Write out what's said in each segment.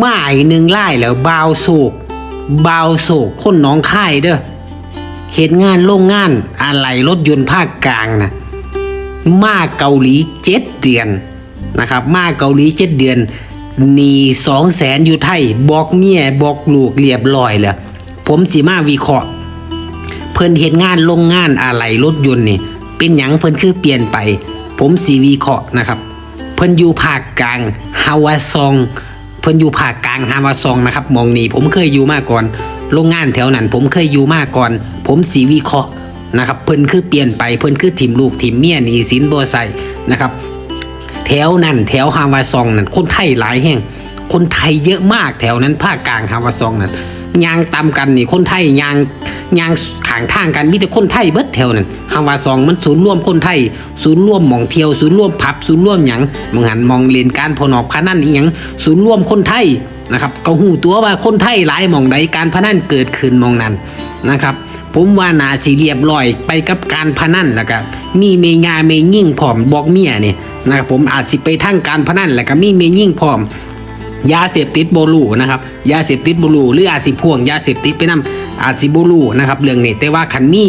มาอีกหนึ่งไล่แล้วบาวโศกบาวโศกคนน้องค่ายเด้อเหตุงานโรงงานอะไหล่รถยนต์ภาคกลางนะมาเกาหลีเจ็ดเดือนนะครับ มาเกาหลีเจ็ดเดือนหนีสองแสนอยู่ไทยบอกเมียบอกลูกเรียบร้อยแล้วผมสิมาวิเคราะห์ เพิ่นเฮ็ดงานโรงงานอะไหล่รถยนต์นี่เป็นหยังเพิ่นคือเปลี่ยนไป ผมสีวีเคราะห์นะครับ เพิ่นอยู่ภาคกลางฮาวาซอง เพิ่นอยู่ภาคกลางฮาวาซองนะครับมองนี้ผมเคยอยู่มาก่อน โรงงานแถวนั้น ผมเคยอยู่มาก่อน ผมสีวีเคราะห์นะครับ เพิ่นคือเปลี่ยนไปเพิ่นคือถิ่มลูกถิ่มเมียหนีสินบ่ใส่นะครับ แถวนั้นแถวฮาวาซองนั่นคนไทยหลายแห่งคนไทยเยอะมากแถวนั้นภาคกลางฮาวาซองนั่นยางตามกันนี่คนไทยยางยาง ขางทางกันมีแต่คนไทยเบิดแถวนั้นฮาวาซองมันศูนย์ร่วมคนไทย ศูนย์ร่วมหมองเที่ยว ศูนย์ร่วมผับ ศูนย์ร่วมหยังมองหันมองเรียนการพนอบคนั่นอีหยัง ศูนย์ร่วมคนไทยนะครับก็หูตัวว่าคนไทยหลายหมองใดการพนันเกิดขึ้นมองนั้นนะครับผมว่านาสีเรียบร้อยไปกับการพนันแล้วก็มีเมยาเมยิ่งพร้อมบอกเมียเนี่ยนะครับผมอาจสิไปทั้งการพนันแล้วก็มีเมยิ่งพร้อม ยาเสพติดโบลูนะครับยาเสพติดโบลูหรืออาจสิพ่วงยาเสพติดไปนํอาจสิโบลูนะครับเรื่องนี้แต่ว่าขันมี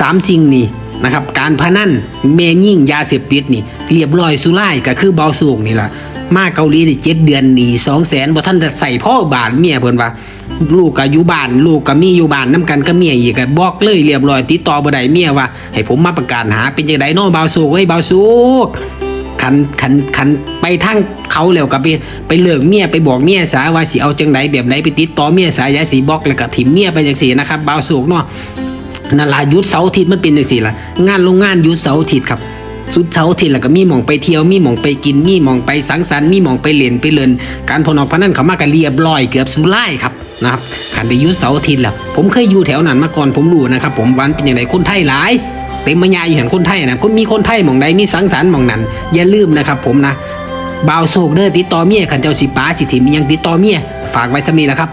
สามสิ่งนี้นะครับการพนันเมยิ่งยาเสพติดนี่เรียบร้อยสุร่ายก็คือเบาสูงนี่แหละมาเกาหลีได้เจ็ดเดือนหนีสองแสนบ่ท่านจะใส่พ่อบาทเมียเพิ่นว่าลูกก็อยู่บ้านลูกก็มีอยู่บ้านน้กันก็เมียอีกก็บอกเลยเรียบร้อยติดต่อบ่ได้เมียว่า ให้ผมมาประกาศหาเป็นจังไดนาะเบาสูกเฮ้ยเบาสูก คันคันคันไปทั้งเขาแล้วก็ไปไปเลิกเมียไปบอกเมียสาว่าสิเอาจังไดแบบไหนไปติดต่อเมียสายยาสีบอกแล้วก็ถิ่มเมียไปจังสีนะครับบ่าวสุกเนาะนั่นล่ะหยุดเสาร์อาทิตย์มันเป็นจังสีล่ะงานโรงงานยุดเสาร์อาทิตย์ครับสุดเสาร์อาทิตย์แล้วก็มีหมองไปเที่ยวมีหมองไปกินมีหมองไปสังสรรค์มีหมองไปเล่นไปเลินการพนออกพนันเขามากันเรียบร้อยเกือบสุไล่ครับนะครับขันได้ยุดเสาร์อาทิตย์แล้วผมเคยอยู่แถวนั้นมาก่อนผมรู้นะครับผมวันเป็นอย่างไรคนไทยหลาย เต็มมายาอยู่เห็นคนไทยนะคนมีคนไทยหมองใดมีสังสรรค์หมองนั้น อย่าลืมนะครับผมนะบ่าวโศกเด้อติดต่อเมียขันเจ้าสิป้าสิถิมยังติดต่อเมียฝากไว้สมีแหละครับ